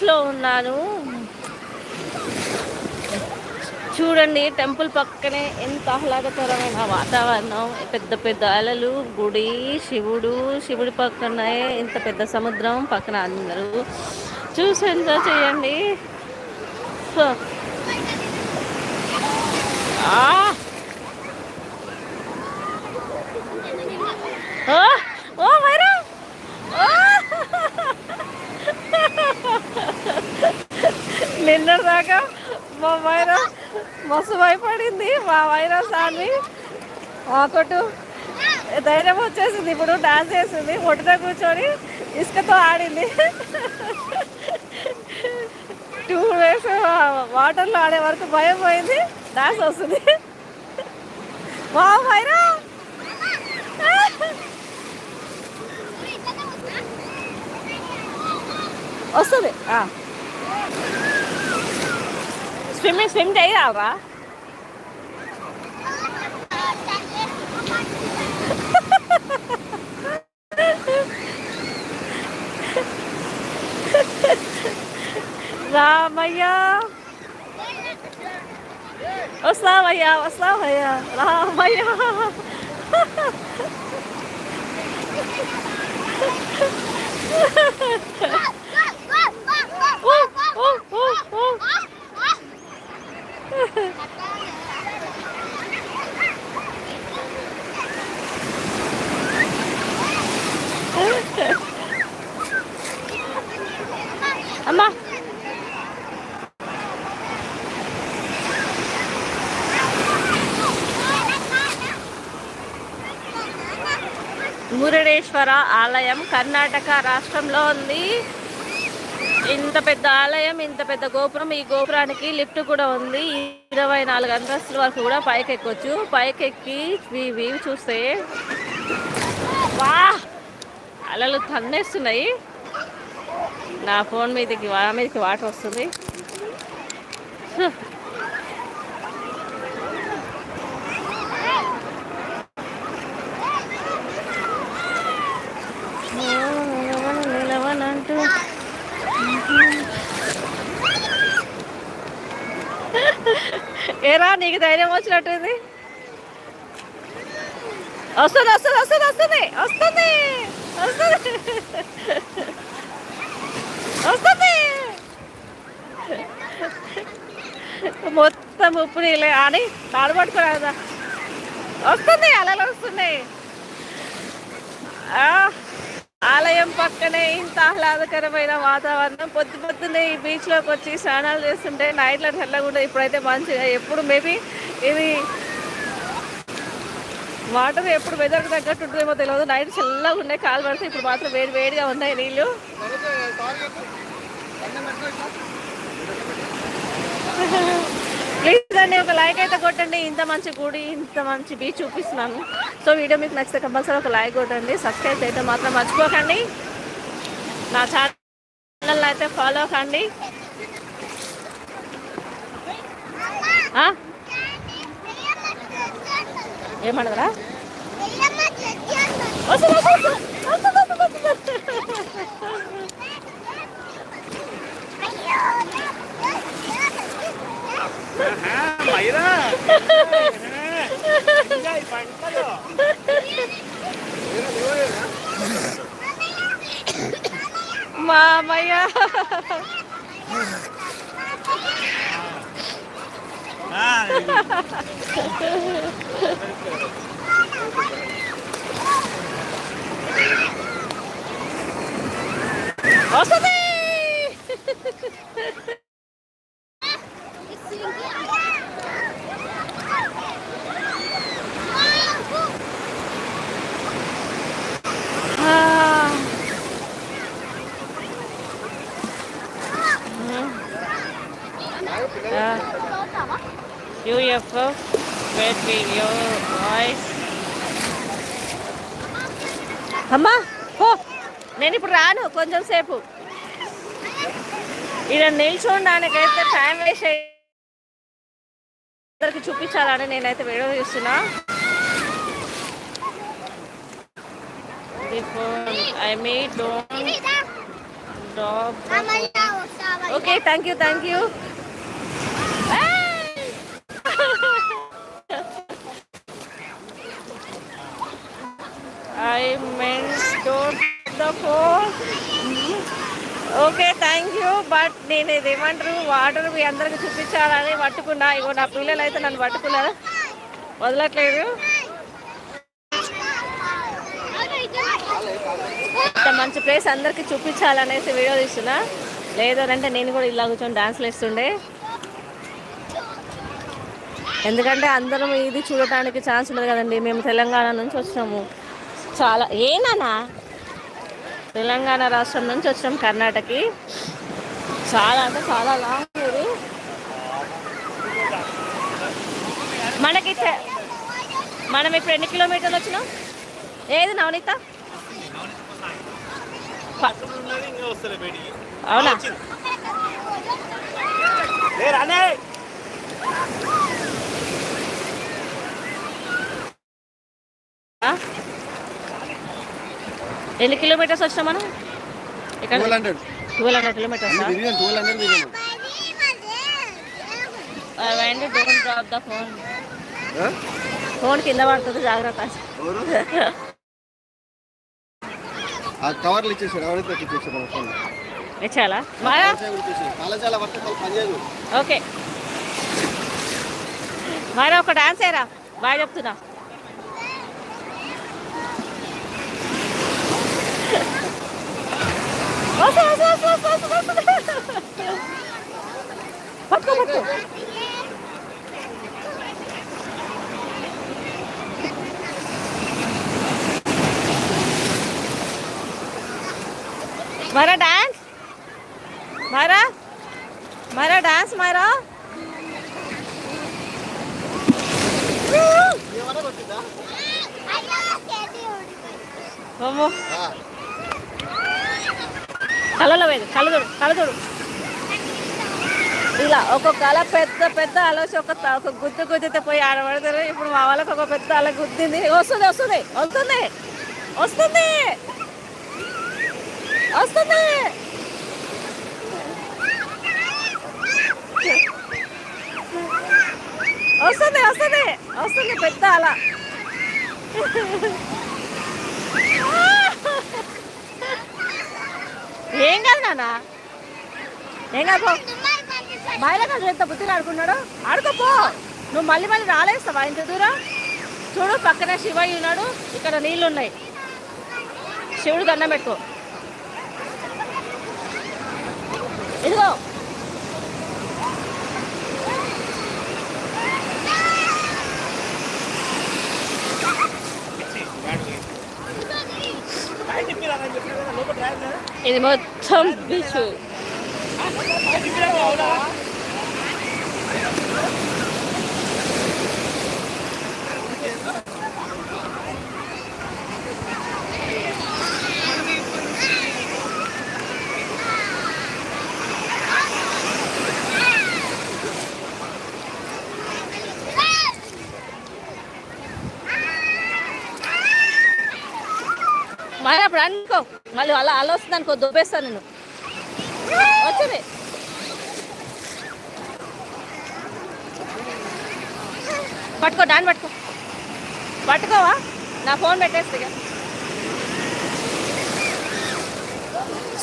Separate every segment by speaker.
Speaker 1: బీచ్లో ఉన్నాను. చూడండి టెంపుల్ పక్కనే ఎంత ఆహ్లాదకరమైన వాతావరణం. పెద్ద పెద్ద అలలు గుడి శివుడు శివుడి పక్కనే ఇంత పెద్ద సముద్రం పక్కన అందరూ. చూసి ఎంజాయ్ చేయండి ఓ ఓ! నిన్న దాకా మా వైరా మస్తు భయపడింది మా వైరస్ అని మాకొట్టు ధైర్యం వచ్చేసింది. ఇప్పుడు డాన్స్ చేసింది ఒడ్డున కూర్చొని ఇసుకతో ఆడింది. టూ డేస్ వాటర్లో ఆడే వరకు భయం పోయింది. డాన్స్ వస్తుంది. మా వైరా వస్తుంది. స్విమ్మింగ్ స్విమ్ చేయాలరా రామయ్య వస్తావయ్యా వస్తావయ్యా రామయ్య ఓ, ఓ, ఓ, ఓ. అమ్మా. మురుడేశ్వర ఆలయం కర్ణాటక రాష్ట్రంలో ఉంది. ఇంత పెద్ద ఆలయం ఇంత పెద్ద గోపురం. ఈ గోపురానికి లిఫ్ట్ కూడా ఉంది. ఇరవై నాలుగు అంతస్తుల వరకు కూడా పైకి ఎక్కొచ్చు పైకి ఎక్కి ఇవి చూస్తే వా అలలు తన్నేస్తున్నాయి. నా ఫోన్ మీదకి వా మీదకి వాటర్ వస్తుంది. ఏరా నీకు ధైర్యం వచ్చినట్టుంది. వస్తుంది వస్తుంది వస్తుంది వస్తుంది వస్తుంది వస్తుంది. వస్తుంది. మొత్తం ఉప్పు నీళ్ళే అని తాడబట్టుకోరాదా వస్తుంది అలలు వస్తున్నాయి. ఆ, ఆలయం పక్కనే ఇంత ఆహ్లాదకరమైన వాతావరణం. పొద్దు పొద్దున్నే ఈ బీచ్లోకి వచ్చి స్నానాలు చేస్తుంటే నైట్లో చల్లగా ఉండదు ఇప్పుడైతే మంచిగా ఎప్పుడు మేబీ ఇది వాటర్ ఎప్పుడు వెదర్కి తగ్గట్టు ఉంటుందేమో తెలియదు నైట్ చల్లగా ఉన్నాయి కాలు పడితే ఇప్పుడు మాత్రం వేడి వేడిగా ఉన్నాయి నీళ్ళు ప్లీజ్ అండి ఒక లైక్ అయితే కొట్టండి. ఇంత మంచి గుడి ఇంత మంచి బీచ్ చూపిస్తున్నాను. సో వీడియో మీకు నచ్చితే కంపల్సరీ ఒక లైక్ కొట్టండి. సబ్స్క్రైబ్ అయితే మాత్రం మర్చిపోకండి. నా ఛానల్ అయితే ఫాలో కండి. ఆ? ఏమన్నదరా వస్తుంది, Mamaya. Nossa! UFO wait video voice అమ్మా పో. నేను ఇప్పుడు రాను కొంచెం సేపు. ఇక్కడ నిల్చోడానికైతే టైం వేస్ట్ అందరికి చూపించాలని నేనైతే వీడియో చూస్తున్నా. I me don't okay thank you thank you I meant the phone okay thank you but నేను ఇది ఏమంటారు? వాటర్ మీ అందరికి చూపించాలని పట్టుకున్నా. ఇగో నా పిల్లలు అయితే నన్ను పట్టుకున్నారు. వదలట్లేదు. ఇంత మంచి ప్లేస్ అందరికి చూపించాలనేసి వీడియో తీస్తున్నా. లేదు నేను కూడా ఇలా కూర్చొని డాన్స్లు వేస్తుండే ఎందుకంటే అందరం ఇది చూడటానికి ఛాన్స్ ఉండదు కదండి. మేము తెలంగాణ నుంచి వచ్చినాము చాలా ఏనానా తెలంగాణ రాష్ట్రం నుంచి వచ్చినాం కర్ణాటకకి. చాలా అంటే చాలా లాంగ్ ఇది. మనకి మనం ఇప్పుడు ఎన్ని కిలోమీటర్లు వచ్చినాం? ఏది నవనీత? అవునా? ఎన్ని కిలోమీటర్స్ వచ్చినాం మనం? ఇక్కడ
Speaker 2: twelve hundred twelve hundred
Speaker 1: kilometres and don't drop the
Speaker 2: phone?
Speaker 1: Phone కింద పడుతుంది జాగ్రత్త.
Speaker 2: ఆ కవర్లు ఎవరైతే ఫోన్?
Speaker 1: ఇచ్చాలా?
Speaker 2: పనిచేయదు
Speaker 1: ఓకే. మరి ఒక డాన్స్ ఏరా. బాగా చెప్తున్నా. 왔어 왔어 왔어 왔어 왔어 왔어 바꿔 바꿔 મારા ડાન્સ મારા મારા ડાન્સ મારા ಹೋಗೋ కళ్ళు పోయింది కళ్ళు చూడు ఇలా ఒక్కొక్క అలా పెద్ద పెద్ద అలసి ఒక ఒక గుద్దు గుద్దితే పోయి ఆడబడతారు ఇప్పుడు మా వాళ్ళకి ఒక పెద్ద అలా గుద్దింది. వస్తుంది వస్తుంది వస్తుంది వస్తుంది వస్తుంది. వస్తుంది వస్తుంది వస్తుంది పెద్ద అలా ఏం కాదు నాన్న ఏం కాదు పో. కాదు ఎంత బుద్ధిని ఆడుకున్నాడు? ఆడుకోపో నువ్వు మళ్ళీ మళ్ళీ రాలేస్తావా ఇంత దూరం? చూడు పక్కన శివయ్య ఉన్నాడు. ఇక్కడ నీళ్ళు ఉన్నాయి శివుడు దండం పెట్టుకో. ఇదిగో. 얘네 뭐 처음 비추 મારા પ્રાણ કહું మళ్ళీ అలా అలా వస్తుంది అనుకో దొబ్బేస్తాను నేను. వచ్చింది పట్టుకో దాన్ని పట్టుకో. పట్టుకోవా? నా ఫోన్ పెట్టేస్తే ఇక.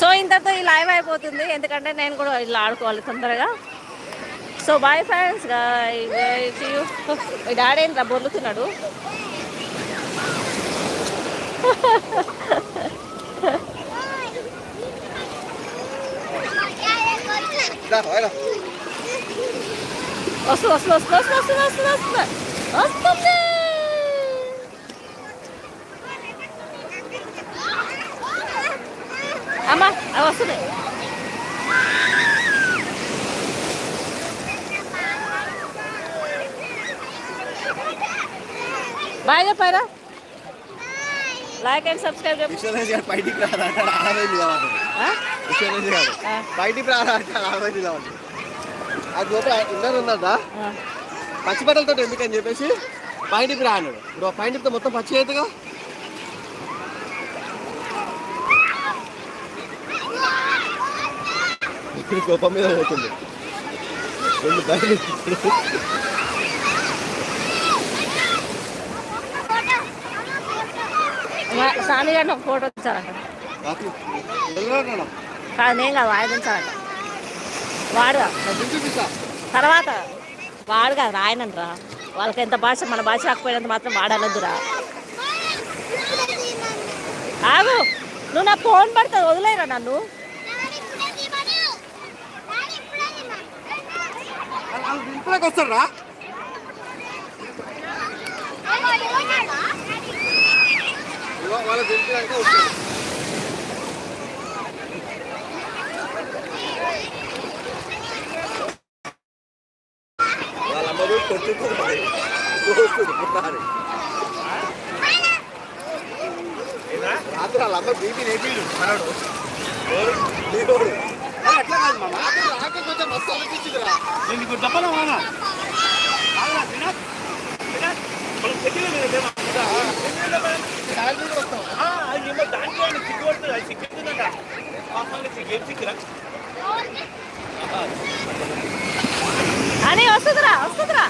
Speaker 1: సో ఇంతతో ఈ లైవ్ అయిపోతుంది. ఎందుకంటే నేను కూడా ఇలా ఆడుకోవాలి తొందరగా. సో బాయ్ ఫ్రెండ్స్ డాడీ ఏంట్రా బొర్లుతున్నాడు
Speaker 2: Gider,
Speaker 1: haydi. Asıl, asıl, asıl, asıl, asıl, asıl, asıl. Asıl Ama, asıl. Bye చెప్పారా లైక్ అండ్ సబ్స్క్రైబ్
Speaker 2: చేయండి పైటికి రాదా
Speaker 1: ఆడలేదు
Speaker 2: విషయం అనేది
Speaker 1: కాదు.
Speaker 2: బయటికి ప్రారంభించాలి అది లోపల ఇందరు
Speaker 1: ఉందా
Speaker 2: పచ్చి బట్టలతో ఎందుకని చెప్పేసి పైనకి రా అన్నాడు. ఇప్పుడు పైనతో మొత్తం పచ్చి అవుతుందిగా ఇక్కడ కోపం మీద పోతుంది. రెండు బయలు
Speaker 1: సాని గారిని ఒక ఫోటో వచ్చారంట కాదు నేను కాదు వాయిదించాలంట వాడు. తర్వాత వాడు కాదు రాయనంటరా. వాళ్ళకి ఎంత భాష మన భాష రాకపోయినంత మాత్రం వాడనొద్దురా ఆగు. నువ్వు నా ఫోన్ పడుతుంది వదిలేరా నన్ను?
Speaker 2: వస్తారా వాళ్ళ దింపినాక వస్తారు రాత్రి వాళ్ళందరూ బీపీ నేపీడు మనోడు నీకోడు అట్లా కాదు మామ రాక కొంచెం మస్తు అనిపించిందిరా
Speaker 3: నీకు చెప్పనా మామ దాంట్లో సిగ్గు పడుతుంది, అది ఏం సిగ్గురా?
Speaker 1: వస్తుందిరా వస్తుందిరా.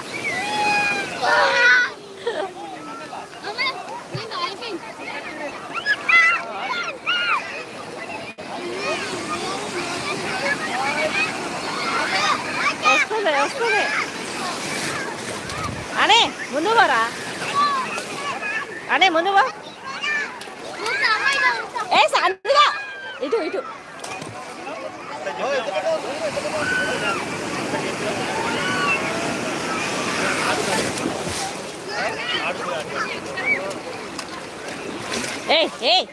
Speaker 1: వస్తుంది వస్తుంది. అనే ముందు పోరా. అనే ముందు పో. ఏ సందుగా ఇటు ఇటు. ఏయ్ ఏయ్.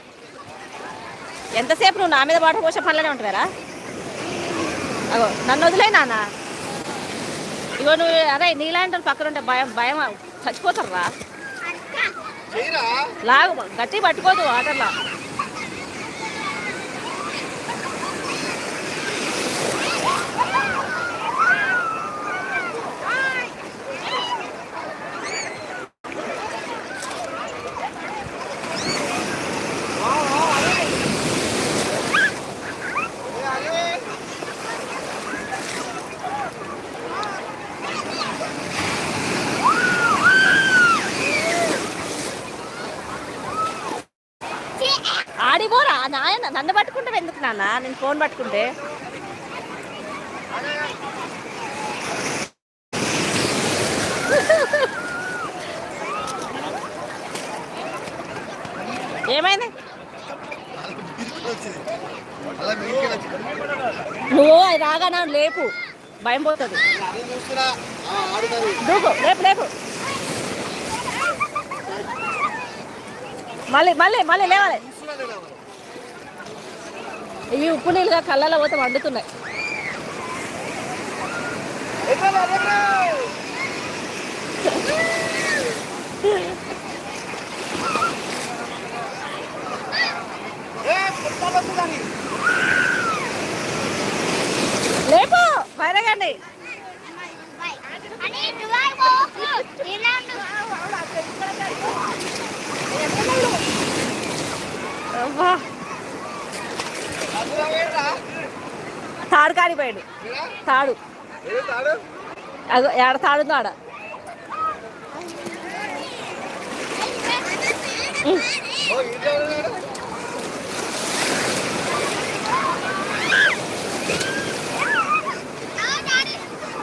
Speaker 1: ఎంతసేపు నువ్వు నా మీద వాటర్ పోసే పనులనే ఉంటారా అగో నన్ను వదిలే నాన్న. ఇగో నువ్వు అరే నీలాంటి పక్కన ఉంటే భయం భయం చచ్చిపోతారా
Speaker 2: చేయరా?
Speaker 1: లాగు గట్టి పట్టుకోదు వాటర్లో. పట్టుకుంటే నేను ఫోన్ పట్టుకుంటే. ఏమైంది? నువ్వు అది రాగానే లేపు. భయం పోతుంది. దూకు లేపు లేపు. మళ్ళీ మళ్ళీ మళ్ళీ లేవాలి. ఇవి ఉప్పు నీళ్ళుగా కళ్ళలో పోతే వండుతున్నాయి. అగో ఏడ ఆడ.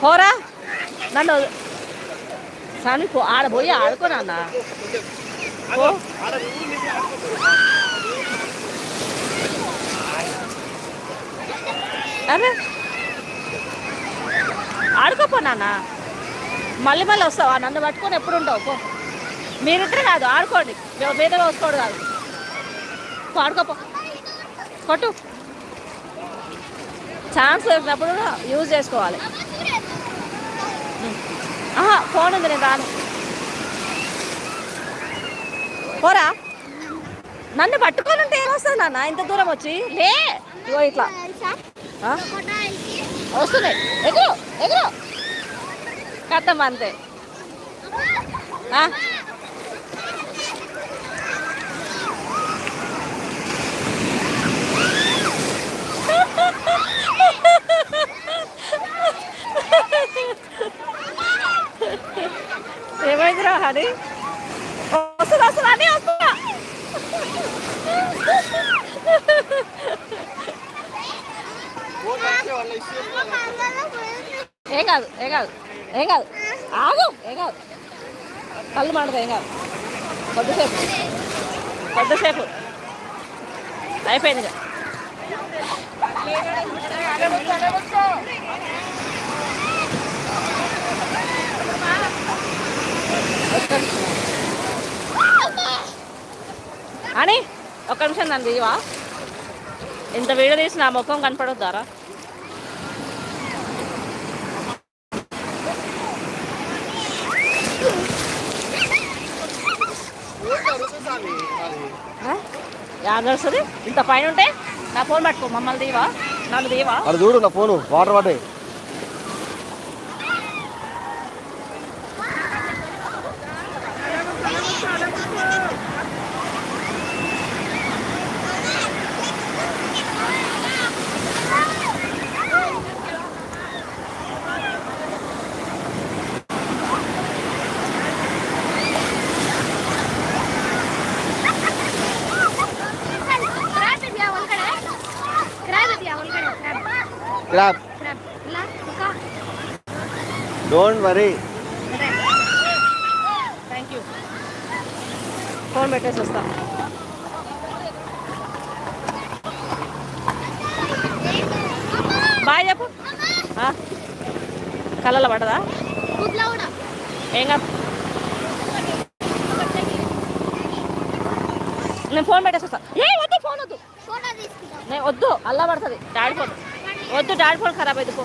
Speaker 1: హోరా
Speaker 2: ఓ,
Speaker 1: నన్ను సామి పో ఆడ పోయి ఆడుకో నాన్న. అరే. ఆడుకోపో నాన్న. మళ్ళీ మళ్ళీ వస్తావా? నన్ను పట్టుకొని ఎప్పుడు ఉంటావు? పో. మీరిద్దరే కాదు ఆడుకోండి. మీద వస్తాడు కాదు. ఆడుకోపో. కొట్టు. ఛాన్స్ దొరికినప్పుడు యూజ్ చేసుకోవాలి. ఆహా ఫోన్ ఉంది నేను రాను. పోరా. నన్ను పట్టుకొని ఉంటే ఏమొస్తుంది నాన్న? ఇంత దూరం వచ్చి? లే. ఇగో ఇట్లా. వస్తున్నాయి ఎగురు ఎగురు. కథం అంతే ఆ? హరి వస్తుందా వస్తుందా అని వస్తుందా
Speaker 2: ఫోన్ వచ్చే వాళ్ళ ఇష్యూ
Speaker 1: ఏం కాదు ఏం కాదు ఏం కాదు. ఆగు. ఏం కాదు. కళ్ళు మాడదు ఏం కాదు. కొద్దిసేపు. కొద్దిసేపు. అయిపోయింది అని ఒక్క నిమిషం నన్ను తీవా ఇంత వీడియో తీసి నా ముఖం కనపడొద్దారా
Speaker 2: ఫోన్ అడుగుతుంది స్వామి అది.
Speaker 1: తెలుస్తుంది ఇంత పైన ఉంటే నా ఫోన్ పట్టుకో. మమ్మల్ని దీవా నన్ను దీవా
Speaker 2: అది చూడు నా ఫోను. వాటర్ పడ్డాయి Grab. Don't
Speaker 1: Don't worry. Phone పెట్టేసి వస్తా. బాయ్ చెప్పు. కళ్ళలో పడదా? ఏం కాదు. నేను ఫోన్ పెట్టేసి వస్తాను ఏ వద్దు ఫోన్ వద్దు. నేను వద్దు అల్లా పడుతుంది. డాడీ పోతుంది వద్దు డాడీ ఫోన్ ఖరాబ్ అయితే పో